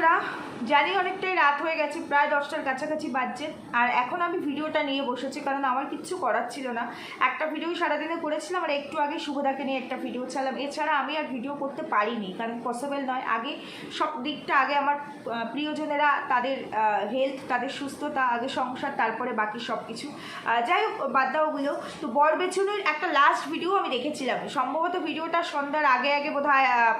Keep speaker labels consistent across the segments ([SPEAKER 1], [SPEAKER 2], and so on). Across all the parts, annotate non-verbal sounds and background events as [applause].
[SPEAKER 1] বন্ধুরা [laughs] জানি অনেকটাই রাত হয়ে গেছে, প্রায় দশটার কাছাকাছি বাজছে, আর এখন আমি ভিডিওটা নিয়ে বসেছি, কারণ আমার কিচ্ছু করার ছিল না। একটা ভিডিও সারাদিনে করেছিলাম, আর একটু আগে শুভদাকে নিয়ে একটা ভিডিও চালাম এছাড়া আমি আর ভিডিও করতে পারিনি, কারণ পসিবল নয়। আগে সব দিকটা আগে আমার প্রিয়জনেরা তাদের হেলথ তাদের সুস্থতা, আগে সংসার, তারপরে বাকি সব কিছু যাই হোক, বাদ দাও ওগুলো। তো বর বেছুনির একটা লাস্ট ভিডিও আমি দেখেছিলাম। সম্ভবত ভিডিওটা সন্ধ্যার আগে আগে বোধ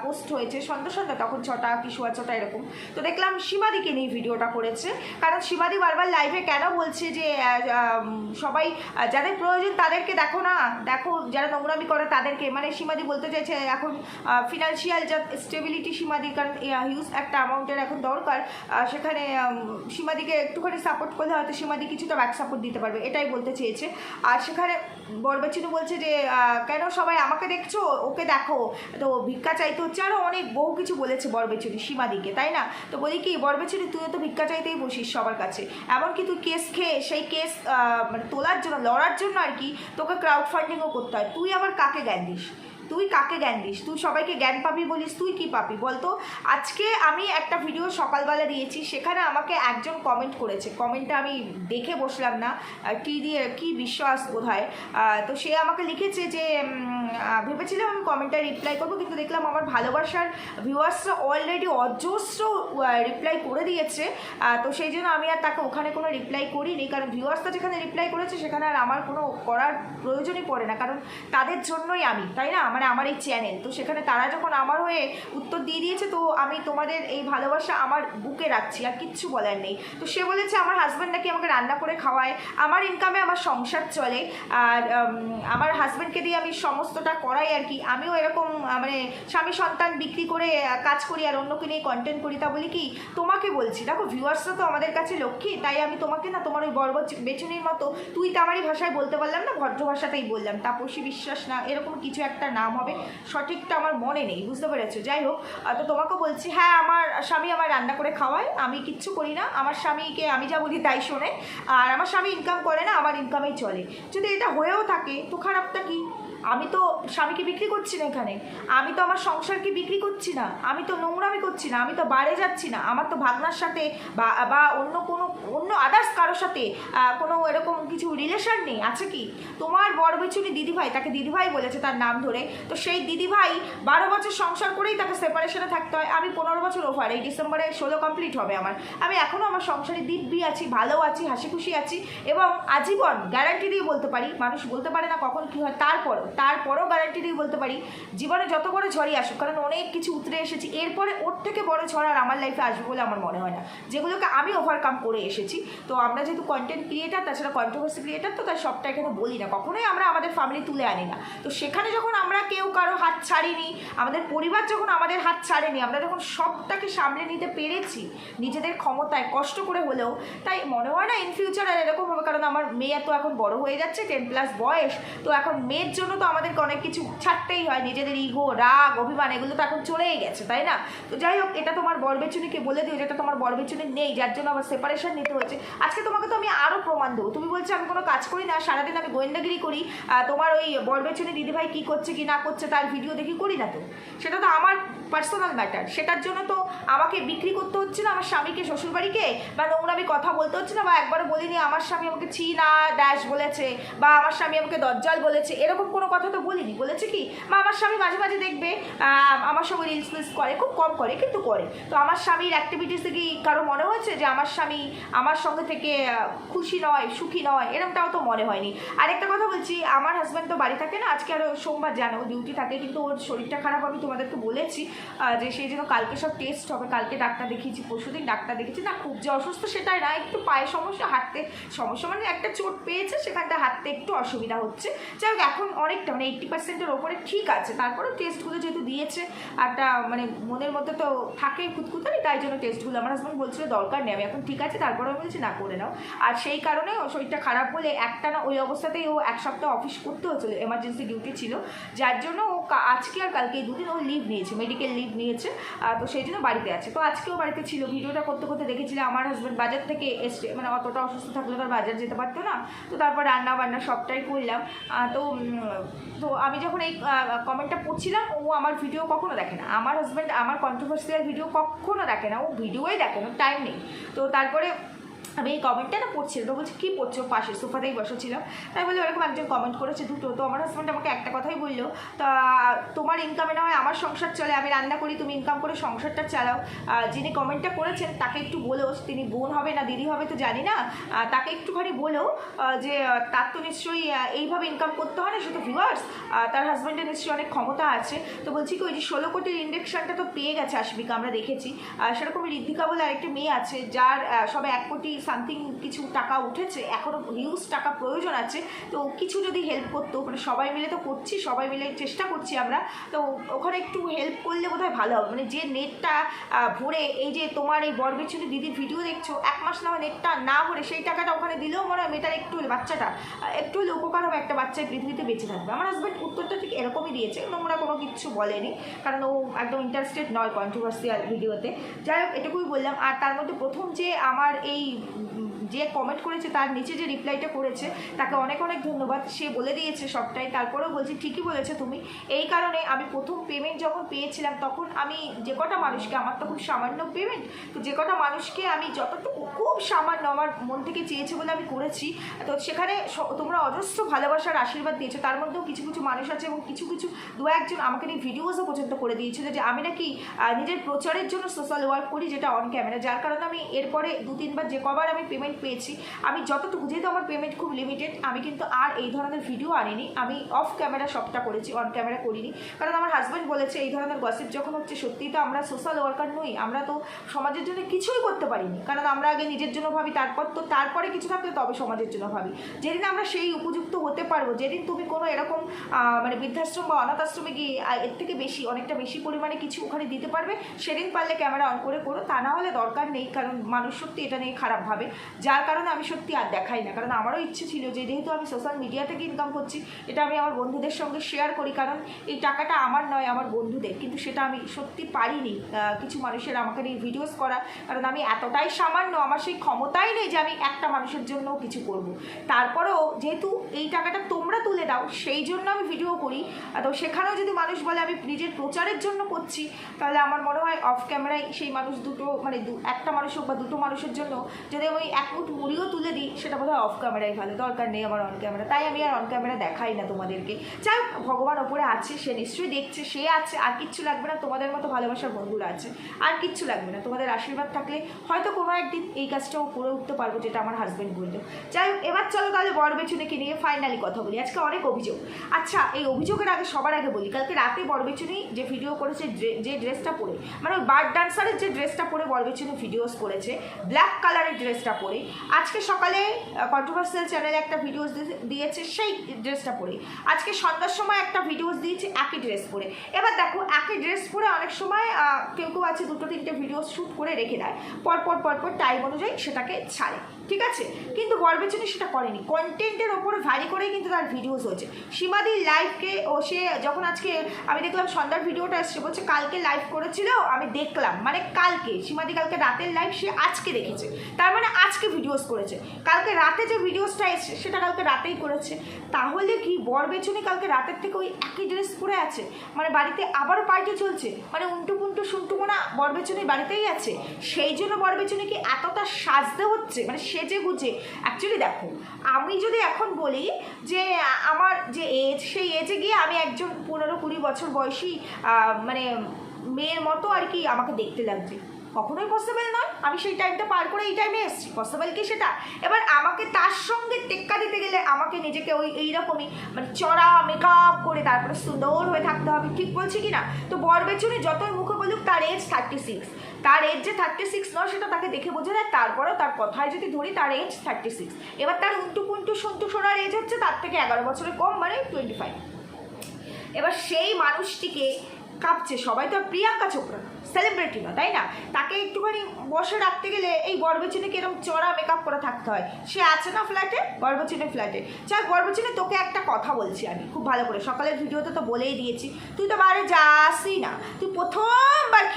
[SPEAKER 1] পোস্ট হয়েছে, সন্ধ্যা সন্ধ্যা, তখন ছটা কি সোয়া ছটা এরকম। তো দেখলাম সীমাদিকে নিয়ে ভিডিওটা করেছে। কারণ সীমাদি বারবার লাইভে কেন বলছে যে সবাই যাদের প্রয়োজন তাদেরকে দেখো না, দেখো যারা নোংরামি করে তাদেরকে। মানে সীমাদি বলতে চাইছে, এখন ফিনান্সিয়াল যা স্টেবিলিটি সীমাদির কারণ হিউজ একটা অ্যামাউন্টের এখন দরকার। সেখানে সীমাদিকে একটুখানি সাপোর্ট করলে হয়তো সীমাদি কিছুটা ব্যাক সাপোর্ট দিতে পারবে, এটাই বলতে চেয়েছে। আর সেখানে বরবাচিনু বলছে যে কেন সবাই আমাকে দেখছ? ওকে দেখো। তো ভিক্ষা চাইতে হচ্ছে। আরও অনেক বহু কিছু বলেছে বরবেচুরি সীমাদিকে, তাই না? তো বলি কি বরবেচুরি তুই তো ভিক্ষা চাইতেই বসিস সবার কাছে। এমনকি তুই কেস খেয়ে, সেই কেস মানে তোলার জন্য, লড়ার জন্য আর কি, তোকে ক্রাউড ফান্ডিংও করতে হয়। তুই আবার কাকে জ্ঞান দিস? তুই কাকে জ্ঞান দিস? তুই সবাইকে জ্ঞান পাবি বলিস, তুই কি পাবি? বলতো, আজকে আমি একটা ভিডিও সকালবেলা দিয়েছি, সেখানে আমাকে একজন কমেন্ট করেছে। কমেন্টটা আমি দেখে বসলাম না কি দিয়ে, কি বিশ্বাস বোধ হয় তো সে আমাকে লিখেছে যে ভেবেছিলাম আমি কমেন্টটা রিপ্লাই করব, কিন্তু দেখলাম আমার ভালোবাসার ভিউয়ার্সরা অলরেডি অজস্র রিপ্লাই করে দিয়েছে। তো সেই জন্য আমি আর তাকে ওখানে কোনো রিপ্লাই করিনি, কারণ ভিউয়ার্সরা যেখানে রিপ্লাই করেছে, সেখানে আর আমার কোনো করার প্রয়োজনই পড়ে না, কারণ তাদের জন্যই আমি, তাই না? মানে আমার এই চ্যানেল তো সেখানে তারা যখন আমার হয়ে উত্তর দিয়ে দিয়েছে, তো আমি তোমাদের এই ভালোবাসা আমার বুকে রাখছি, আর কিচ্ছু বলার নেই। তো সে বলেছে, আমার হাজব্যান্ড নাকি আমাকে রান্না করে খাওয়ায়। আমার ইনকামে আমার সংসার চলে, আর আমার হাজব্যান্ডকে দিয়ে আমি সমস্তটা করাই আর কি। আমিও এরকম মানে স্বামী সন্তান বিক্রি করে কাজ করি আর অন্যকে নিয়ে কন্টেন্ট করি। তা বলি কি, তোমাকে বলছি, দেখো ভিউয়ার্সরা তো আমাদের কাছে লক্ষ্মী, তাই আমি তোমাকে না তোমার ওই বর্ব বেচুনির মতো তুই তো তামারি ভাষায় বলতে পারলাম না, ভদ্র ভাষাতেই বললাম। তাপসী বিশ্বাস না, এরকম কিছু একটা নাম হবে। সঠিকটা আমার মনে নেই, বুঝতে পেরেছ? যাই হোক তো তোমাকে বলছি হ্যাঁ আমার স্বামী আমার রান্না করে খাওয়ায়, আমি কিচ্ছু করি না। আমার স্বামীকে আমি যা বলি তাই শোনে। আর আমার স্বামী ইনকাম করে না, আমার ইনকামেই চলে। যদি এটা হয়েও থাকে, তো খারাপটা কি? আমি তো স্বামীকে বিক্রি করছি না এখানে। আমি তো আমার সংসারকে বিক্রি করছি না। আমি তো নোংরামি করছি না। আমি তো বাইরে যাচ্ছি না। আমার তো ভাগনার সাথে বা অন্য কোনো, অন্য আদার্স কারোর সাথে কোনো এরকম কিছু রিলেশন নেই। আছে কি? তোমার বড় বেচুনি দিদিভাই, তাকে দিদিভাই বলেছে তার নাম ধরে। তো সেই দিদিভাই বারো বছর সংসার করেই তাকে সেপারেশনে থাকতে হয়। আমি পনেরো বছর ওভার এই ডিসেম্বরে ষোলো কমপ্লিট হবে আমার। আমি এখনও আমার সংসারে দিব্যি আছি, ভালো আছি হাসি খুশি আছি এবং আজীবন গ্যারান্টি দিয়ে বলতে পারি, মানুষ বলতে পারে না কখন কী হয়, তারপরও। তারপরেও গ্যারান্টি দিয়ে বলতে পারি। জীবনে যত বড় ঝড়ই আসুক, কারণ অনেক কিছু উতরে এসেছি। এরপরে ওর থেকে বড় ঝড় আর আমার লাইফে আসবে বলে আমার মনে হয় না। যেগুলোকে আমি ওভারকাম করে এসেছি। তো আমরা যেহেতু কন্টেন্ট ক্রিয়েটার তাছাড়া কন্ট্রোভার্সি ক্রিয়েটার তো তাই সবটা এখানে বলি না। কখনোই আমরা আমাদের ফ্যামিলি তুলে আনি না। তো সেখানে যখন আমরা কেউ কারও হাত ছাড়িনি, আমাদের পরিবার যখন আমাদের হাত ছাড়েনি, আমরা যখন সবটাকে সামলে নিতে পেরেছি, নিজেদের ক্ষমতায় কষ্ট করে হলেও, তাই মনে হয় না ইন ফিউচার আর এরকম হবে। কারণ আমার মেয়ে তো এখন বড় হয়ে যাচ্ছে টেন প্লাস বয়স। তো এখন মেয়ের জন্য তো আমাদেরকে অনেক কিছু ছাড়তেই হয়। নিজেদের ইগো রাগ, অভিমান, এগুলো তো এখন চলেই গেছে, তাই না? তো যাই হোক, এটা তোমার বরবেচুনিকে বলে দিও যেটা তোমার বরবেচুনি নেই, যার জন্য আমার সেপারেশন নিতে হয়েছে। আজকে তোমাকে তো আমি আরও প্রমাণ দেবো। তুমি বলছো, আমি কোনো কাজ করি না, সারাদিন আমি গোয়েন্দাগিরি করি। তোমার ওই বরবেচুনি দিদিভাই কী করছে, কি না করছে, তার ভিডিও দেখি করি না তো? সেটা তো আমার পার্সোনাল ম্যাটার সেটার জন্য তো আমাকে বিক্রি করতে হচ্ছে না, আমার স্বামীকে, শ্বশুরবাড়িকে, বা নোংরামি কথা বলতে হচ্ছে না, বা একবারও বলিনি, আমার স্বামী আমাকে ছি না ড্যাশ বলেছে, বা আমার স্বামী আমাকে দজ্জাল বলেছে, এরকম কোনো কথা তো বলিনি। বলেছে কি বা আমার স্বামী মাঝে মাঝে দেখবে আমার সঙ্গে রিলস ফিলস করে, খুব কম করে, কিন্তু করে। তো আমার স্বামীর অ্যাক্টিভিটিস থেকে কারও মনে হয়েছে যে আমার স্বামী আমার সঙ্গে থেকে খুশি নয়, সুখী নয় এরকমটাও তো মনে হয়নি। আরেকটা কথা বলছি, আমার হাজব্যান্ড তো বাড়ি থাকে না, আজকে আরও সোমবার, জানো ডিউটি থাকে, কিন্তু ওর শরীরটা খারাপ আমি তোমাদেরকে বলেছি যে সেই জন্য কালকে সব টেস্ট হবে, কালকে ডাক্তার দেখিয়েছি, পরশুদিন ডাক্তার দেখেছি না, খুব যে অসুস্থ সেটাই না, একটু পায়ে সমস্যা, হাঁটতে সমস্যা মানে একটা চোট পেয়েছে, সেখানটা হাঁটতে একটু অসুবিধা হচ্ছে। যাই হোক, এখন অনেকটা মানে এইট্টি পার্সেন্টের ওপরে ঠিক আছে। তারপরে টেস্টগুলো যেহেতু দিয়েছে, একটা মানে মনের মধ্যে তো থাকে খুঁতখুতানি, তাই জন্য টেস্টগুলো আমার হাজব্যান্ড বলছিল, দরকার নেই, আমি এখন ঠিক আছে। তারপরে আমি বলছি, না, করে নাও। আর সেই কারণে শরীরটা খারাপ বলে একটা না, ওই অবস্থাতেই ও এক সপ্তাহ অফিস করতে হয়েছিল এমার্জেন্সি ডিউটি ছিল। যার জন্য ও আজকে আর কালকে এই দুদিন ও লিভ নিয়েছে মেডিকেল লিভ নিয়েছে তো সেই জন্য বাড়িতে আছে। তো আজকেও বাড়িতে ছিল, ভিডিওটা করতে করতে দেখেছিলাম আমার হাজব্যান্ড বাজার থেকে এসছে মানে অতটা অসুস্থ থাকলে তো বাজার যেতে পারতো না। তো তারপর রান্না বান্না সবটাই করলাম। তো তো আমি যখন এই কমেন্টটা পড়ছিলাম, ও আমার ভিডিও কখনো দেখে না। আমার হাজব্যান্ড আমার কন্ট্রোভার্সিয়াল ভিডিও কখনো দেখে না। ও ভিডিওই দেখে না টাইম নেই। তো তারপরে আমি এই কমেন্টটা না পড়ছিলাম তো বলছি, কী পড়ছো? পাশে সোফাতেই বসেছিলাম। তাই বলে ওরকম একজন কমেন্ট করেছে, দুটো, তো আমার হাজব্যান্ড আমাকে একটা কথাই বলল, তা তোমার ইনকামে না হয় আমার সংসার চলে, আমি রান্না করি, তুমি ইনকাম করে সংসারটা চালাও। যিনি কমেন্টটা করেছেন, তাকে একটু বলো, তিনি বোন হবে না, দিদি হবে তো জানি না তাকে একটুখানি বলো যে তার তো নিশ্চয়ই এইভাবে ইনকাম করতে হয় না শুধু ভিউয়ার্স তার হাজব্যান্ডের নিশ্চয়ই অনেক ক্ষমতা আছে। তো বলছি কি, ওই যে ষোলো কোটির ইন্ডেকশনটা তো পেয়ে গেছে আশবিকা, আমরা দেখেছি। সেরকম ঋদ্ধিকা বলে আরেকটা মেয়ে আছে, যার সবে এক কোটি সামথিং কিছু টাকা উঠেছে এখনও হিউজ টাকা প্রয়োজন আছে, তো কিছু যদি হেল্প করতো মানে সবাই মিলে তো করছি, সবাই মিলে চেষ্টা করছি আমরা, তো ওখানে একটু হেল্প করলে বোধহয় ভালো হবে। মানে যে নেটটা ভরে এই যে তোমার এই বরবেচুনি দিদির ভিডিও দেখছ, এক মাস না হয় নেটটা না ভরে সেই টাকাটা ওখানে দিলেও মনে হয় মেয়েটার একটু বাচ্চাটা একটু হলে উপকার হবে একটা বাচ্চা পৃথিবীতে বেঁচে থাকবে। আমার হাজব্যান্ড উত্তরটা ঠিক এরকমই দিয়েছে, নোংরা কোনো কিছু বলেনি, কারণ ও একদম ইন্টারেস্টেড নয় কন্ট্রোভার্সিয়াল ভিডিওতে যাই হোক, এটুকুই বললাম। আর তার মধ্যে প্রথম যে আমার এই যে কমেন্ট করেছে, তার নিচে যে রিপ্লাইটা করেছে, তাকে অনেক অনেক ধন্যবাদ। সে বলে দিয়েছে সবটাই। তারপরেও বলছি, ঠিকই বলেছে তুমি। এই কারণে আমি প্রথম পেমেন্ট যখন পেয়েছিলাম, তখন আমি যে কটা মানুষকে, আমার তো খুব সামান্য পেমেন্ট তো যে কটা মানুষকে আমি যতটুকু খুব সামান্য আমার মন থেকে চেয়েছে বলে আমি করেছি, তো সেখানে তোমরা অজস্র ভালোবাসার আশীর্বাদ দিয়েছ। তার মধ্যেও কিছু কিছু মানুষ আছে এবং কিছু কিছু দু একজন আমাকে নিয়ে ভিডিওসও পর্যন্ত করে দিয়েছিল যে আমি নাকি নিজের প্রচারের জন্য সোশ্যাল ওয়ার্ক করি যেটা অন ক্যামেরা যার কারণে আমি এরপরে দু তিনবার যে কবার আমি পেমেন্ট পেয়েছি। আমি যতটুকু, যেহেতু আমার পেমেন্ট খুব লিমিটেড আমি কিন্তু আর এই ধরনের ভিডিও আনিনি। আমি অফ ক্যামেরা সবটা করেছি অন ক্যামেরা করিনি। কারণ আমার হাজব্যান্ড বলেছে, এই ধরনের গসিপ যখন হচ্ছে, সত্যিই তো আমরা সোশ্যাল ওয়ার্কার নই। আমরা তো সমাজের জন্য কিছুই করতে পারিনি। কারণ আমরা আগে নিজের জন্য ভাবি, তারপর তো, তারপরে কিছু থাকলে তবে সমাজের জন্য ভাবি। যেদিন আমরা সেই উপযুক্ত হতে পারব, যেদিন তুমি কোনো এরকম মানে বৃদ্ধাশ্রম বা অনাথ আশ্রমে গিয়ে এর থেকে বেশি, অনেকটা বেশি পরিমাণে কিছু ওখানে দিতে পারবে, সেদিন পারলে ক্যামেরা অন করে করো। তা না হলে দরকার নেই, কারণ মানুষ সত্যি এটা নিয়ে খারাপ ভাবে। যার কারণে আমি সত্যি আর দেখাই না। কারণ আমারও ইচ্ছে ছিল যে যেহেতু আমি সোশ্যাল মিডিয়া থেকে ইনকাম করছি, এটা আমি আমার বন্ধুদের সঙ্গে শেয়ার করি। কারণ এই টাকাটা আমার নয়, আমার বন্ধুদের। কিন্তু সেটা আমি সত্যি পারিনি কিছু মানুষের আমাকে নিয়ে ভিডিওস করা। কারণ আমি এতটাই সামান্য, আমার সেই ক্ষমতাই নেই যে আমি একটা মানুষের জন্যও কিছু করব। তারপরেও যেহেতু এই টাকাটা তোমরা তুলে দাও, সেই জন্য আমি ভিডিও করি। তো সেখানেও যদি মানুষ বলে আমি নিজের প্রচারের জন্য করছি, তাহলে আমার মনে হয় অফ ক্যামেরায় সেই মানুষ দুটো মানে দু- একটা মানুষ হোক বা দুটো মানুষের জন্য যদি আমি এক মুড়িও তুলে দিই, সেটা বোধ হয় অফ ক্যামেরায় ভালো, দরকার নেই আমার অন ক্যামেরা তাই আমি আর অন ক্যামেরা দেখাই না তোমাদেরকে। যাই ভগবান ওপরে আছে, সে নিশ্চয়ই দেখছে, সে আছে, আর কিচ্ছু লাগবে না, তোমাদের মতো ভালোবাসার বন্ধুরা আছে। আর কিচ্ছু লাগবে না, তোমাদের আশীর্বাদ থাকলে হয়তো কোনো একদিন এই কাজটাও করে উঠতে পারব, যেটা আমার হাজব্যান্ড বলল। যাই হোক, এবার চলো তাহলে বড় বেচুনিকে নিয়ে ফাইনালি কথা বলি। আজকে অনেক অভিযোগ। আচ্ছা এই অভিযোগের আগে, সবার আগে বলি, কালকে রাতে বড় বেচুনি যে ভিডিও করেছে, যে ড্রেসটা পরে মানে ওই বার্ড ডান্সারের যে ড্রেসটা পরে বড় বেচুনি ভিডিওস করেছে ব্ল্যাক কালারের ড্রেসটা পরে আজকে সকালে কন্ট্রোভার্সিয়াল চ্যানেলে একটা ভিডিওস দিয়েছে সেই ড্রেসটা পরে। আজকে সন্ধ্যার সময় একটা ভিডিওস দিয়েছে, একই ড্রেস পরে। এবার দেখো, একই ড্রেস পরে অনেক সময় কেউ কেউ আছে দুটো, তিনটে ভিডিও শ্যুট করে রেখে দেয়। পরপর পরপর টাইম অনুযায়ী সেটাকে ছাড়ে, ঠিক আছে? কিন্তু বরবেচনি সেটা করেনি। কন্টেন্টের ওপর ভ্যারি করেই কিন্তু তার ভিডিওস হয়েছে। সীমাদির লাইভকে ও সে যখন আজকে, আমি দেখলাম সন্ধ্যার ভিডিওটা এসছে, বলছে কালকে লাইভ করেছিল, আমি দেখলাম। মানে কালকে, সীমাদি কালকে রাতের লাইভ সে আজকে দেখেছে। তার মানে আজকে ভিডিওস করেছে। কালকে রাতে যে ভিডিওসটা এসছে, সেটা কালকে রাতেই করেছে। তাহলে কি বরবেচনি কালকে রাতের থেকে ওই একই ড্রেস পরে আছে? মানে বাড়িতে আবারও পার্টি চলছে? মানে উন্টু পুন্টু সুন্টুমোনা বরবেচনি বাড়িতেই আছে? সেই জন্য বর বেছুনি কি এতটা সাজতে হচ্ছে মানে সেজে গুজে। অ্যাকচুয়ালি দেখো, আমি যদি এখন বলি যে, আমার যে এজ সেই এজে গিয়ে আমি একজন পনেরো কুড়ি বছর বয়সী মানে মেয়ের মতো আর কি আমাকে দেখতে লাগবে কখনোই পসিবল নয়। আমি সেই টাইমটা পার করে এই টাইমে এসেছি। পসিবল কি সেটা? এবার আমাকে তার সঙ্গে টেক্কা দিতে গেলে আমাকে নিজেকে ওই এইরকমই মানে চড়া মেকআপ করে তারপরে সুন্দর হয়ে থাকতে হবে। ঠিক বলছি কি না? তো বরবেচুনি যতই মুখে বলুক, তার এজ থার্টি সিক্স তার এজ যে থার্টি সিক্স নয়, সেটা তাকে দেখে বোঝা যায়। তারপরেও তার কথায় যদি ধরি, তার এজ থার্টি সিক্স এবার তার উন্টু পুন্টু সন্টু সোনার এজ হচ্ছে তার থেকে এগারো বছরের কম মানে টোয়েন্টি ফাইভ এবার সেই মানুষটিকে কাঁপছে। সবাই তো আর প্রিয়াঙ্কা চোপড়া সেলিব্রিটি না, তাই না? তাকে একটুখানি বসে রাখতে গেলে এই গর্বচিনেকে এরকম চড়া মেকআপ করে থাকতে হয়? সে আছে না ফ্ল্যাটে গর্বচিনে ফ্ল্যাটে যাক গর্বচিনে তোকে একটা কথা বলছি আমি, খুব ভালো করে। সকালের ভিডিওতে তো বলেই দিয়েছি। তুই তো বাইরে যাসই না। তুই প্রথমবার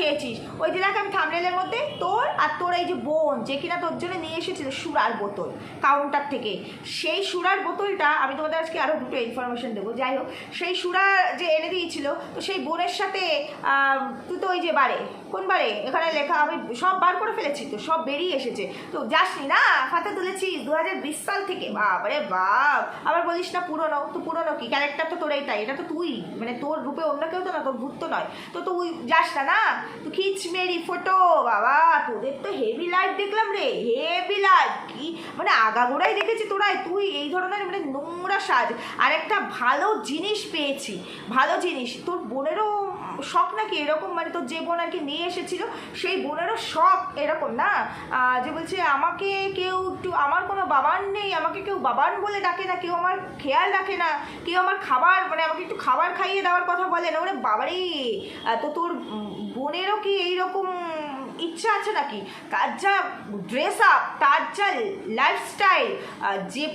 [SPEAKER 1] খেয়েছিস। ওই দিনাকে আমি থামলেলের মধ্যে তোর আর তোর এই যে বোন, যে কিনা তোর জন্য নিয়ে এসেছিল সুরার বোতল কাউন্টার থেকে। সেই সুরার বোতলটা আমি তোমাদের আজকে আরও দুটো ইনফরমেশন দেবো। যাই হোক, সেই সুরা যে এনে দিয়েছিল, তো সেই বোনের সাথে তুই তো ওই যে বারে কোন বারে এখানে লেখা আমি সব বার করে ফেলেছি তো, সব বেরিয়ে এসেছে। তো যাসনি না, খাতা তুলেছি দু হাজার বিশ সাল থেকে। বাবারে বাপ, আবার বলিস না পুরনো, তো পুরনো কি? ক্যারেক্টার তো তোর এইটাই এটা তো তুই। মানে তোর রূপে অন্য কেউ তো না, তোর ভূত তো নয়। তো তুই যাস না না তুই খিচ মেরি ফটো বাবা, তোদের তো হেভি লাইফ দেখলাম রে হেভি লাইফ কি? মানে আগাগোড়াই দেখেছি তোরাই তুই এই ধরনের মানে নোংরা সাজ। আর একটা ভালো জিনিস পেয়েছি, ভালো জিনিস। তোর বোনেরও শখ নাকি এরকম? মানে তোর যে বোন আর কি নিয়ে এসেছিল, সেই বোনেরও শখ এরকম না? যে বলছে, আমাকে কেউ একটু, আমার কোনো বাবান নেই, আমাকে কেউ বাবান বলে ডাকে না, কেউ আমার খেয়াল রাখে না, কেউ আমার খাবার মানে আমাকে একটু খাবার খাইয়ে দেওয়ার কথা বলে না। ওরে বাবারে! তো তোর বোনেরও কি এইরকম ইচ্ছা আছে নাকি? তার যা ড্রেস আপ তার যা লাইফস্টাইল যে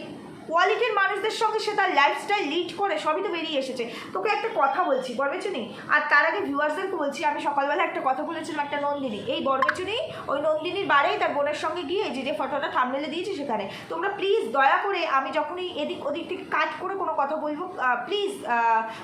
[SPEAKER 1] কোয়ালিটির মানুষদের সঙ্গে সে তার লাইফস্টাইল লিড করে, সবই তো বেরিয়ে এসেছে। তোকে একটা কথা বলছি, বরবেচুনি। আর তার আগে ভিউয়ার্সদেরকে বলছি, আমি সকালবেলা একটা কথা বলেছিলাম একটা নন্দিনী এই বরবেচুনি, ওই নন্দিনীর বাড়েই তার বোনের সঙ্গে গিয়ে যে যে ফটোটা থামনেলে দিয়েছি সেখানে। তোমরা প্লিজ দয়া করে আমি যখনই এদিক ওদিক থেকে কাট করে কোনো কথা বলব প্লিজ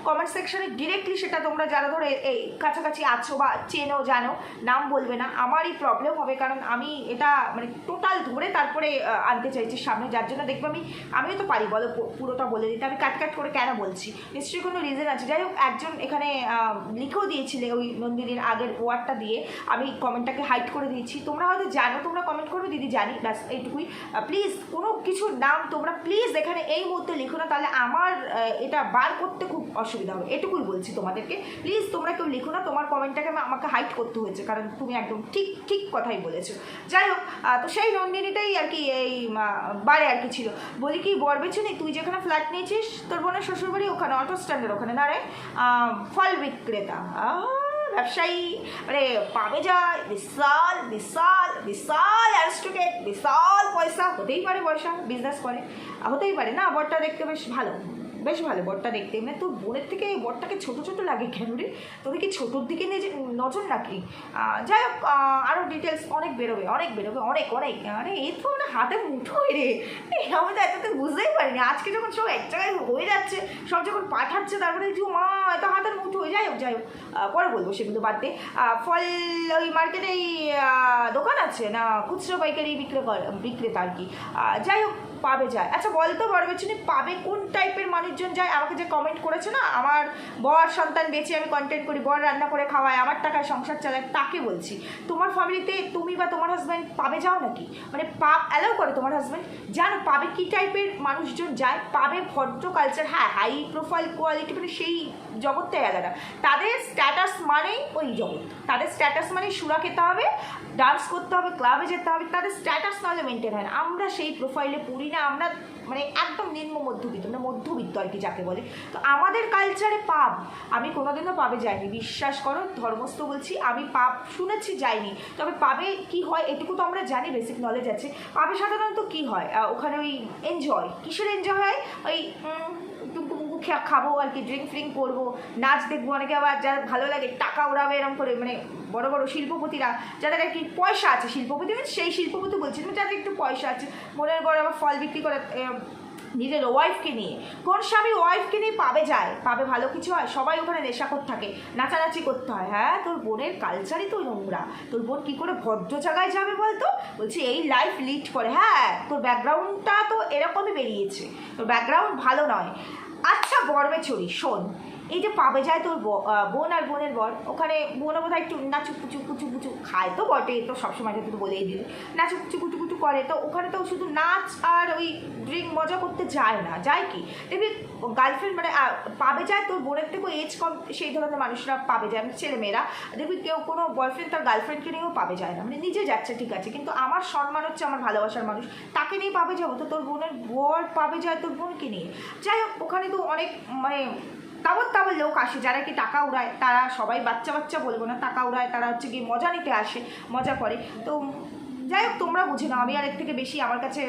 [SPEAKER 1] কমেন্ট সেকশনে ডিরেক্টলি সেটা তোমরা যারা ধরে এই কাছাকাছি আছো বা চেনো, জানো, নাম বলবে না। আমারই প্রবলেম হবে, কারণ আমি এটা মানে টোটাল ধরে তারপরে আনতে চাইছি সামনে। যার জন্য দেখব আমি আমি আমিও তো পারি, বলো পুরোটা বলে দিতে। আমি কাট কাট করে কেন বলছি? নিশ্চয়ই কোনো রিজন আছে। যাই হোক, একজন এখানে লিখেও দিয়েছিলে ওই নন্দিনীর আগের ওয়ার্ডটা দিয়ে। আমি কমেন্টটাকে হাইড করে দিয়েছি। তোমরা হয়তো জানো, তোমরা কমেন্ট করবে দিদি জানি, ব্যাস, এইটুকুই। প্লিজ কোনো কিছুর নাম তোমরা প্লিজ এখানে এই মুহূর্তে লিখো না, তাহলে আমার এটা বার করতে খুব অসুবিধা হবে। এটুকুই বলছি তোমাদেরকে। প্লিজ তোমরা কেউ লিখো না, তোমার কমেন্টটাকে আমা- আমাকে হাইড করতে হয়েছে, কারণ তুমি একদম ঠিক ঠিক কথাই বলেছ। যাই হোক তো সেই নন্দিনীটাই আর কি এই বারে আর কি ছিল। বলি কি বরবেছুনি তুই যেখানে ফ্ল্যাট নিয়েছিস, তোর বোনের শ্বশুরবাড়ি ওখানে অটো স্ট্যান্ডের ওখানে। না রে ফল বিক্রেতা। ব্যবসায়ী। মানে পাবে যায় বিশাল বিশাল বিশাল অ্যারিস্টোকেট বিশাল পয়সা। হতেই পারে পয়সা বিজনেস করে। হতেই পারে। না, বরটা দেখতে বেশ ভালো। বেশ ভালো, বরটা দেখতে। মানে তোর বোনের থেকে এই বরটাকে ছোটো ছোটো লাগে কেন রে? তোদের কি ছোটোর দিকে নিয়ে নজর রাখি? যাই হোক আরও ডিটেলস অনেক বেরোবে অনেক বেরোবে, অনেক অনেক। আরে এই তো মানে হাতে মুঠোই রে। আমি তো এতদিন বুঝতেই পারিনি। আজকে যখন সব এক জায়গায় হয়ে যাচ্ছে, সব যখন পাঠাচ্ছে তারপরে যে মা এত হাতের মুঠো হয়ে যাই হোক যাই হোক পরে বলব সেগুলো বাদ দে। ফল ওই মার্কেটে এই দোকান আছে না, খুচরো পাইকারি বিক্রি বিক্রেতা আর কি। যাই হোক পাবে যায়। আচ্ছা বলতো বরবেচুনি, পাবে কোন টাইপের মানুষজন যায়? আমাকে যে কমেন্ট করেছে না, আমার বর সন্তান বেঁচে আমি কন্টেন্ট করি, বর রান্না করে খাওয়াই আমার টাকায় সংসার চালায়, তাকে বলছি, তোমার ফ্যামিলিতে তুমি বা তোমার হাজব্যান্ড পাবে যাও নাকি? মানে পাপ অ্যালাউ করে তোমার হাজব্যান্ড জানো, পাবে কী টাইপের মানুষজন যায়? পাবে ভদ্র কালচার হ্যাঁ হাই প্রোফাইল কোয়ালিটি মানে সেই জগৎটাই আলাদা। তাদের স্ট্যাটাস মানেই ওই জগৎ। তাদের স্ট্যাটাস মানেই সুরা খেতে হবে ডান্স করতে হবে ক্লাবে যেতে হবে, তাদের স্ট্যাটাস নাহলে মেনটেন হয় আমরা সেই প্রোফাইলে পড়ি না, আমরা মানে একদম নিম্ন মধ্যবিত্ত মানে মধ্যবিত্ত আর কি যাকে বলে। তো আমাদের কালচারে পাপ, আমি কোনোদিনও পাবে যাইনি, বিশ্বাস করো, ধর্মস্থ বলছি, আমি পাপ শুনেছি, যাইনি। তবে পাবে কি হয় এটুকু তো আমরা জানি বেসিক নলেজ আছে। পাবে সাধারণত কি হয়? ওখানে ওই এনজয় কিসের এনজয় হয়? ওই খাব আর কি ড্রিঙ্ক ফ্রিঙ্ক করব, নাচ দেখব, অনেকে আবার যার ভালো লাগে টাকা উড়াবে এরকম করে মানে বড় বড় শিল্পপতিরা, যাদের আর কি পয়সা আছে, শিল্পপতি মানে সেই শিল্পপতি বলছি যাদের একটু পয়সা আছে, মনের বড় আবার ফল বিক্রি করে নিজের ওয়াইফকে নিয়ে। কোন স্বামী ওয়াইফকে নিয়ে পাবে যায়? পাবে ভালো কিছু হয়? সবাই ওখানে নেশাখোর থাকে। নাচানাচি করতে হয়। হ্যাঁ তোর বোনের কালচারই তো নোংরা। তোর বোন কী করে ভদ্র জায়গায় যাবে বলতো? বলছি, এই লাইফ লিড করে। হ্যাঁ তোর ব্যাকগ্রাউন্ডটা তো এরকমই বেরিয়েছে। তোর ব্যাকগ্রাউন্ড ভালো নয়। আচ্ছা বর্মে ছড়ি শোন। এই যে পাবে যায় তোর বোন আর বোনের বর, ওখানে বোনও বোধ হয় একটু নাচু কুচু কুচু কুচু খায় তো বটে, তো সবসময় তো বলেই দিলে নাচু কুচু কুচু কুচু করে। তো ওখানে তো শুধু নাচ আর ওই ড্রিঙ্ক মজা করতে যায় না, যায় কি? দেখবি গার্লফ্রেন্ড মানে পাবে যায় তোর বোনের থেকেও এজ কম, সেই ধরনের মানুষরা পাবে যায় মানে ছেলেমেয়েরা দেখবি কেউ কোনো বয়ফ্রেন্ড তার গার্লফ্রেন্ডকে নিয়েও পাবে যায় না মানে নিজে যাচ্ছে, ঠিক আছে। কিন্তু আমার সম্মান হচ্ছে আমার ভালোবাসার মানুষ, তাকে নিয়ে পাবে যাব তো তোর বোনের বর পাবে যায় তোর বোনকে নিয়ে। যাই হোক, ওখানে তো অনেক মানে তাবৎ তাবৎ লোক আসে, যারা কি টাকা উড়ায়, তারা সবাই বাচ্চা বাচ্চা বলব না, টাকা উড়ায়, তারা হচ্ছে কি মজা নিতে আসে, মজা করে। তো যাই হোক, তোমরা বুঝে নাও। আমি আর এর থেকে বেশি আমার কাছে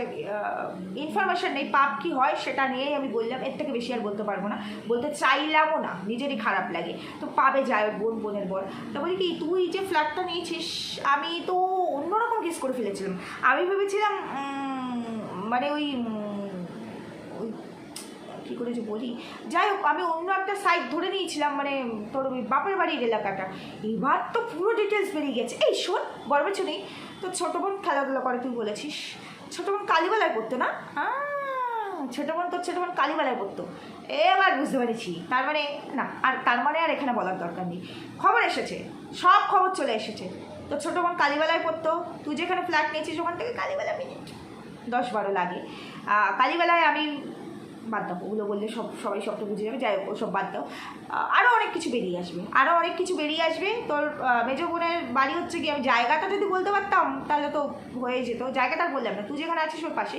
[SPEAKER 1] ইনফরমেশান নেই, পাপ কি হয় সেটা নিয়েই আমি বললাম। এর থেকে বেশি আর বলতে পারব না। বলতে চাইলামও না, নিজেরই খারাপ লাগে। তো পাবে যায় বোন, বোনের বর। তো বলি কি, তুই যে ফ্ল্যাটটা নিয়েছিস, আমি তো অন্যরকম কেস করে ফেলেছিলাম। আমি ভেবেছিলাম মানে ওই কী করে যে বলি? যাই হোক, আমি অন্য একটা সাইট ধরে নিয়েছিলাম মানে তোর ওই বাপের বাড়ির এলাকাটা। এবার তো পুরো ডিটেলস বেরিয়ে গেছে। এই শোন বলবেছো নেই। তো ছোটো বোন খেলাধুলা করে, তুই বলেছিস। ছোটো বোন কালীবেলায় পড়তো না? ছোটো বোন তোর ছোটো বোন কালীবেলায় পড়তো। এবার বুঝতে পেরেছি। তার মানে না, আর তার মানে আর এখানে বলার দরকার নেই। খবর এসেছে। সব খবর চলে এসেছে। তো ছোটো বোন কালীবেলায় পড়তো। তুই যেখানে ফ্ল্যাট নিয়েছিস, ওখান থেকে কালীবেলা মিনিট দশ বারো লাগে। কালীবেলায় আমি বাদ দাও। ওগুলো বললে সব সবাই সবটা বুঝে যাবে। যাই হোক, ওসব বাদ দাও। আরও অনেক কিছু বেরিয়ে আসবে। আরও অনেক কিছু বেরিয়ে আসবে। তোর মেজো বোনের বাড়ি হচ্ছে কি আমি জায়গাটা যদি বলতে পারতাম, তাহলে তো হয়ে যেত। জায়গাটা বললাম না। তুই যেখানে আছিস ওর পাশে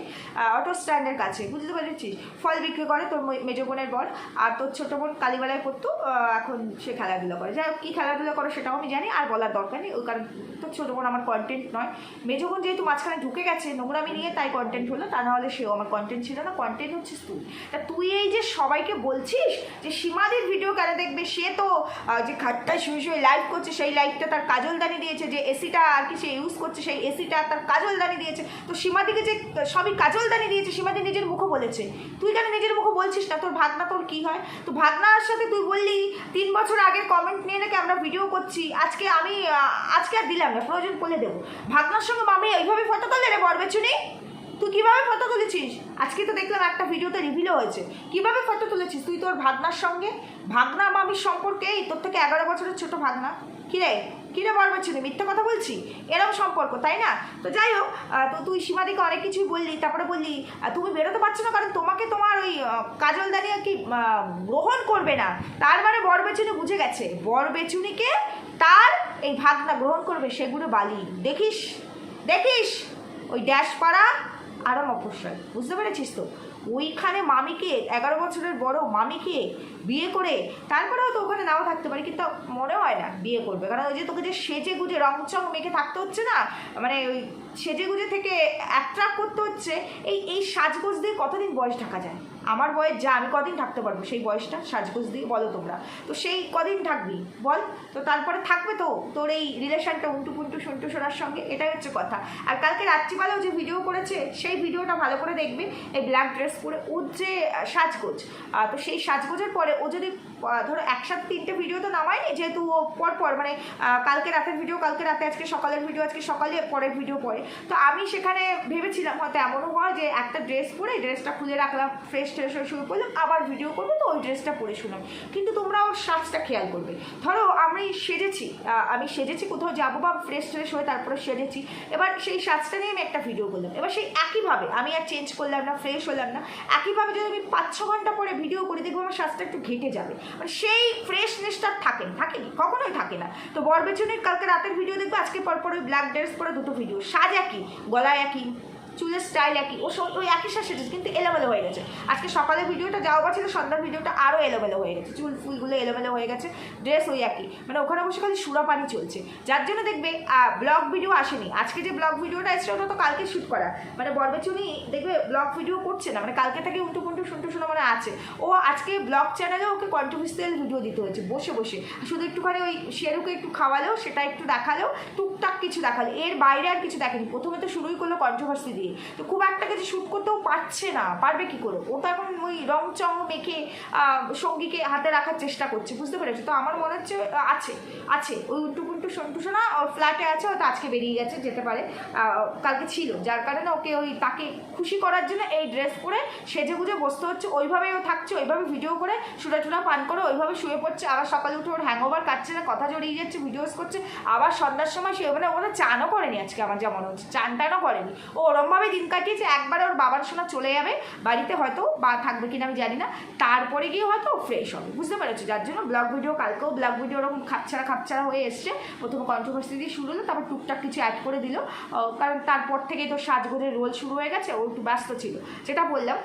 [SPEAKER 1] অটো স্ট্যান্ডের কাছে। বুঝতে পেরেছিস? ফল বিক্রি করে তোর মেজো বোনের বর আর তোর ছোটো বোন কালীবেলায় পড়তো এখন সে খেলাধুলো করে। যাই হোক, কী খেলাধুলো করে সেটাও আমি জানি, আর বলার দরকার নেই, ওই কারণ তোর ছোটো বোন আমার কন্টেন্ট নয়। মেজো বোন যেহেতু মাঝখানে ঢুকে গেছে, নোংরামি নিয়ে তাই কন্টেন্ট হলো, তা নাহলে সেও আমার কন্টেন্ট ছিল না। কন্টেন্ট হচ্ছিস তুই। তা তুই এই যে সবাইকে বলছিস যে সীমাদের ভিডিও কেন দেখবে? সে তো যে খাটটায় শুয়ে শুয়ে লাইভ করছে, সেই লাইভটা তার কাজলদানি দিয়েছে। যে এসিটা আর কি সে ইউজ করছে, সেই এসিটা তার কাজলদানি দিয়েছে। তো সীমাদিকে যে সবই কাজলদানি দিয়েছে, সীমাদি নিজের মুখও বলেছে। তুই কেন নিজের মুখও বলছিস না? তোর ভাগনা তোর কি হয়? তো ভাগনার সাথে তুই বললি, তিন বছর আগে কমেন্ট নিয়ে নাকি আমরা ভিডিও করছি। আজকে আমি আজকে আর দিলাম না, প্রয়োজন বলে দেবো। ভাগনার সঙ্গে মামি এইভাবে ফটো তোলে রে বরবেচুনি তুই কীভাবে ফটো তুলেছিস? আজকে তো দেখলাম একটা ভিডিওতে রিভিলও হয়েছে। কীভাবে ফটো তুলেছিস? তুই তোর ভাগনার সঙ্গে? ভাগনা মামির সম্পর্কে এই তোর থেকে এগারো বছরের ছোট ভাগনা। কিরে? কিরে বরবেচুনি মিথ্যে কথা বলছি? এরকম সম্পর্ক, তাই না? তো যাই হোক তো তুই সীমাদিকে অনেক কিছুই বললি, তারপরে বললি তুমি বেরোতে পারছ না কারণ তোমাকে তোমার ওই কাজল দাঁড়িয়ে কি গ্রহণ করবে না। তার মানে বরবেচুনি বুঝে গেছে। বরবেচুনিকে তার এই ভাগনা গ্রহণ করবে সেগুলো বালি। দেখিস? দেখিস? ওই ড্যাশ পাড়া আরও মফস্বল বুঝতে পেরেছিস তো? ওইখানে মামিকে, এগারো বছরের বড় মামিকে বিয়ে করে তারপরে হয়তো ওখানে নাও থাকতে পারে, কিন্তু মনে হয় না বিয়ে করবে। কারণ ওই যে তোকে যে সেজে গুজে রং চং মেখে থাকতে হচ্ছে না মানে ওই সেজে গুজে থেকে অ্যাট্রাক্ট করতে হচ্ছে, এই এই সাজগোজ দিয়ে কতদিন বয়স ঢাকা যায়? আমার বয়স যা, আমি কদিন থাকতে পারব? সেই বয়সটা সাজগোজ দিয়ে বলো তোমরা। তো সেই কদিন থাকবি, বল। তো তারপরে থাকবে তো তোর এই রিলেশনটা উন্টু পুন্টু সন্টু সোনার সঙ্গে, এটাই হচ্ছে কথা। আর কালকে রাত্রিবেলাও যে ভিডিও করেছে, সেই ভিডিওটা ভালো করে দেখবে। এই ব্ল্যাক ড্রেস পরে ওর যে সাজগোজ তো সেই সাজগোজের পরে ও যদি ধরো একসাথে তিনটে ভিডিও তো নামায়নি, যেহেতু ও পর পর মানে কালকে রাতের ভিডিও কালকে রাতে আজকে সকালের ভিডিও আজকে সকালে পরের ভিডিও পরে তো আমি সেখানে ভেবেছিলাম হয়তো এমনও হয় যে একটা ড্রেস পরে ড্রেসটা খুলে রাখলাম ফ্রেশ ট্রেশ হয়ে শুরু করলাম, আবার ভিডিও করব, তো ওই ড্রেসটা পরে শুনলাম। কিন্তু তোমরা ওর সাজটা খেয়াল করবে। ধরো আমি সেজেছি আমি সেজেছি, কোথাও যাব বা ফ্রেশ ট্রেশ হয়ে তারপরে সেজেছি, এবার সেই সাজটা নিয়ে আমি একটা ভিডিও করলাম। এবার সেই একইভাবে, আমি আর চেঞ্জ করলাম না ফ্রেশ হলাম না, একইভাবে যদি আমি পাঁচ ছ ঘণ্টা পরে ভিডিও করি দেখব আমার সাজটা একটু ঘেটে যাবে। সেই ফ্রেশনেসটা থাকে না থাকেনি কখনোই থাকে না তো বরবেচনের কালকে রাতের ভিডিও দেখব, আজকে পর পর ওই ব্ল্যাক ড্রেস পরে দুটো ভিডিও সাজ একই, গলায় একই। চুলের স্টাইল একই, ও ওই একই সেজেছে কিন্তু এলোমেলো হয়ে গেছে। আজকে সকালে ভিডিওটা যাওয়া বা ছিল, সন্ধ্যার ভিডিওটা আরও এলোমেলো হয়ে গেছে। চুল ফুলগুলো এলোমেলো হয়ে গেছে ড্রেস ওই একই। মানে ওখানে বসে খালি সুরাপানি চলছে। যার জন্য দেখবে ব্লগ ভিডিও আসেনি। আজকে যে ব্লগ ভিডিওটা এসছে, ওটা তো কালকে শ্যুট করা। মানে বরবেচুনি দেখবে ব্লগ ভিডিও করছে না মানে কালকে থেকে উল্টু পুন্টু শুনটু শোনা মানে আছে। ও আজকে ব্লগ চ্যানেলে ওকে কন্ট্রোভার্সিয়াল ভিডিও দিতে হয়েছে, বসে বসে। শুধু একটুখানি ওই শেরুকে একটু খাওয়ালেও সেটা একটু দেখালেও টুকটাক কিছু দেখাল। এর বাইরে আর কিছু দেখেনি। প্রথমে তো শুরুই করল কন্ট্রোভার্সি দিয়ে। তো খুব একটা কিছু শ্যুট করতেও পারছে না পারবে কি করে? ও তো এখন ওই রং চং মেখে সঙ্গীকে হাতে রাখার চেষ্টা করছে, বুঝতে পেরেছ? তো আমার মনে হচ্ছে আছে আছে। ওই উল্টু পুন্টু সন্টু সোনা ওর ফ্ল্যাটে আছে, হয়তো আজকে বেরিয়ে গেছে, যেতে পারে। কালকে ছিল, যার কারণে ওকে ওই তাকে খুশি করার জন্য এই ড্রেস পরে সেজে গুজে বসতে হচ্ছে। ওইভাবেই ও থাকছে, ওইভাবে ভিডিও করে, সুরা টুরা পান করে, ওইভাবে শুয়ে পড়ছে। আবার সকালে উঠে ওর হ্যাংওভার কাটছে না, কথা জড়িয়ে যাচ্ছে ভিডিওস করছে। আবার সন্ধ্যার সময় সে মানে ওরা চানও করেনি আজকে, আমার যেমন হচ্ছে। চান টানও করেনি। ও ওরমভাবে দিন কাটিয়েছে, একবারে ওর বাবার সোনা চলে যাবে। বাড়িতে হয়তো বা থাকবে কিনা আমি জানি না। তারপরে গিয়ে হয়তো ফ্রেশ হবে, বুঝতে পেরেছ? যার জন্য ব্লগ ভিডিও কালকেও ব্লগ ভিডিও ওরকম খাপছাড়া খাপছাড়া হয়ে এসছে। প্রথমে কন্ট্রোভার্সি দিয়ে শুরু হলো, তারপর টুকটাক কিছু অ্যাড করে দিল। কারণ তারপর থেকেই তো সাজগোজের রোল শুরু হয়ে গেছে, ও একটু ব্যস্ত ছিল। যেটা বললাম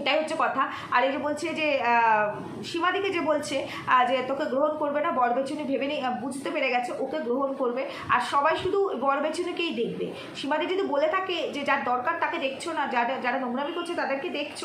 [SPEAKER 1] এটাই হচ্ছে কথা। আর এই যে বলছে যে সীমাদিকে যে বলছে যে তোকে গ্রহণ করবে না, বরবেচুনি ভেবে নেই বুঝতে পেরে গেছে, ওকে গ্রহণ করবে। আর সবাই শুধু বরবেচুনিকেই দেখবে। সীমাদি যদি বলে থাকে যে, যার দরকার তাকে দেখছ না, যারা যারা নোংরামি করছে তাদেরকে দেখছ,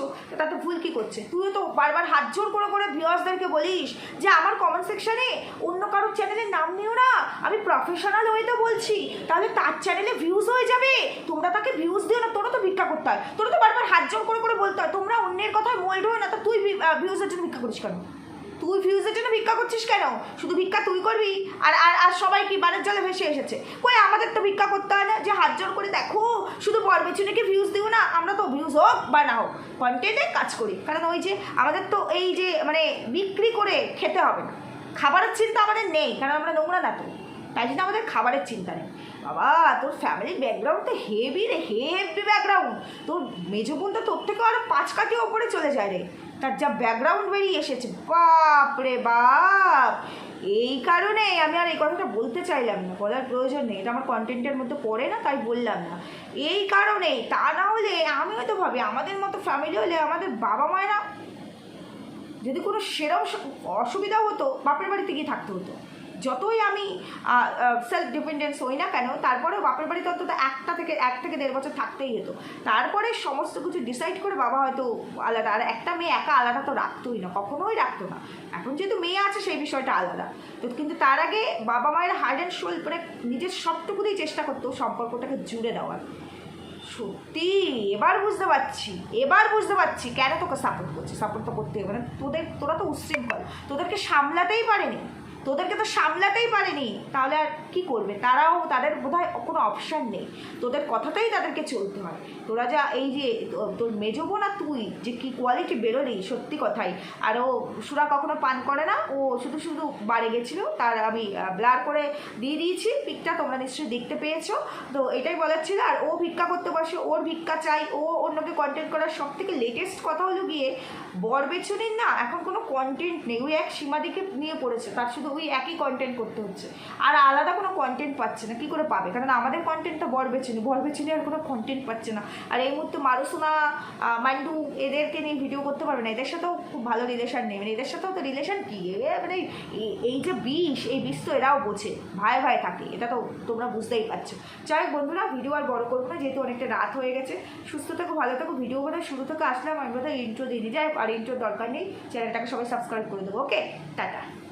[SPEAKER 1] তো ভুল কী করছে? তুইও তো বারবার হাত জোর করে করে ভিউয়ার্সদেরকে বলিস যে, আমার কমেন্ট সেকশানে অন্য কারোর চ্যানেলের নাম নিও না। আমি প্রফেশনাল ওয়েতে বলছি। তাহলে তার চ্যানেলে ভিউজ হয়ে যাবে। তোমরা তাকে ভিউজ দিও না, তোরা তো ভিক্ষা করতে হয়। তোরা তো বারবার হাত জোর করে করে বলতে হয়। তোমরা অন্যের কথায় মোল্ড হয়ে না, তা তুই ভিউজের জন্য ভিক্ষা করিস কেন? তুই ভিউজের জন্য ভিক্ষা করছিস কেন? শুধু ভিক্ষা তুই করবি? আর আর আর সবাই কি বানের জলে ভেসে এসেছে? কই, আমাদের তো ভিক্ষা করতে হয় না, যে হাত জোর করে দেখো, শুধু বরবেচুনিকে ভিউজ দিও না, আমরা তো ভিউজ হোক বা না হোক কন্টেন্টে কাজ করি। কারণ ওই যে আমাদের তো এই যে মানে বিক্রি করে খেতে হবে না। খাবারের চিন্তা আমাদের নেই কারণ আমরা নোংরা না তো। তাই জন্য আমাদের খাবারের চিন্তা নেই। বাবা, তোর ফ্যামিলির ব্যাকগ্রাউন্ড তো হেভি রে হেভি ব্যাকগ্রাউন্ড তোর মেজো বোন তো তোর থেকে আরও পাঁচ কাটি ওপরে চলে যায় রে। তার যা ব্যাকগ্রাউন্ড বেরিয়ে এসেছে বাপ রে বাপ! এই কারণে আমি আর এই কথাটা বলতে চাইলাম না, বলার প্রয়োজন নেই। এটা আমার কন্টেন্টের মধ্যে পড়ে না, তাই বললাম না। এই কারণে, তা না হলে আমিও তো ভাবি, আমাদের মতো ফ্যামিলি হলে আমাদের বাবা মায়েরা যদি কোনো সেরম অসুবিধা হতো, বাপের বাড়িতে গিয়ে থাকতে হতো। যতই আমি সেলফ ডিপেন্ডেন্স হই না কেন, তারপরেও বাপের বাড়িতে অন্তত একটা থেকে, এক থেকে দেড় বছর থাকতেই হতো। তারপরে সমস্ত কিছু ডিসাইড করে বাবা হয়তো আলাদা, আর একটা মেয়ে একা আলাদা তো রাখতোই না, কখনোই রাখতো না। এখন যেহেতু মেয়ে আছে, সেই বিষয়টা আলাদা। তো কিন্তু তার আগে বাবা মায়ের হার্ড অ্যান্ড শোল মানে নিজের সবটুকুতেই চেষ্টা করতো সম্পর্কটাকে জুড়ে দেওয়ার। সত্যি, এবার বুঝতে পারছি, এবার বুঝতে পারছি কেন তোকে সাপোর্ট করছি। সাপোর্ট তো করতে হবে না। তোদের, তোরা তো উচ্ছৃঙ্খল তোদেরকে সামলাতেই পারেনি। তোদেরকে তো সামলাতেই পারেনি। তাহলে আর কি করবে? তারাও তাদের বোধহয় কোনো অপশান নেই। তোদের কথাতেই তাদেরকে চলতে হয়। তোরা যা এই যে তোর মেজো বোন আর তুই যে কি কোয়ালিটি বেরোলি, সত্যি কথাই। আর ও সুরা কখনো পান করে না। ও শুধু শুধু বাড়ে গেছিল। তার আমি ব্লার করে দিয়ে দিয়েছি। পিকটা তোমরা নিশ্চয়ই দেখতে পেয়েছ। তো এটাই বলার ছিল। আর ও ভিক্ষা করতে বসে, ওর ভিক্ষা চাই। ও অন্যকে কন্টেন্ট করার সব থেকে লেটেস্ট কথা হলো গিয়ে বরবেছুনির না এখন কোনো কন্টেন্ট নেই। ওই এক সীমা সীমাদিকে নিয়ে পড়েছে। তার শুধু ওই একই কন্টেন্ট করতে হচ্ছে। আর আলাদা কোনো কন্টেন্ট পাচ্ছে না, কী করে পাবে? কারণ আমাদের কন্টেন্টটা বরবেছুনি বরবেছুনি আর কোনো কন্টেন্ট পাচ্ছে না। আর এই মুহূর্তে মারুসোনা মান্ডু এদেরকে নিয়ে ভিডিও করতে পারবে না। এদের সাথেও খুব ভালো রিলেশন নেই। মানে এদের সাথেও তো রিলেশন কী? মানে এই- যে বিষ, এই বিষ তো এরাও বোঝে। ভাই ভাই থাকে। এটা তো তোমরা বুঝতেই পারছ। যাই হোক বন্ধুরা ভিডিও আর বড় করব না, যেহেতু অনেকটা রাত হয়ে গেছে। সুস্থ থেকো, ভালো থাকো। ভিডিও বোধহয় শুরু থেকে আসলাম। আমি বোধহয় ইন্ট্রো দিয়ে যাই আর ইন্ট্রোর দরকার নেই। চ্যানেলটাকে সবাই সাবস্ক্রাইব করে দেবো ওকে টাটা।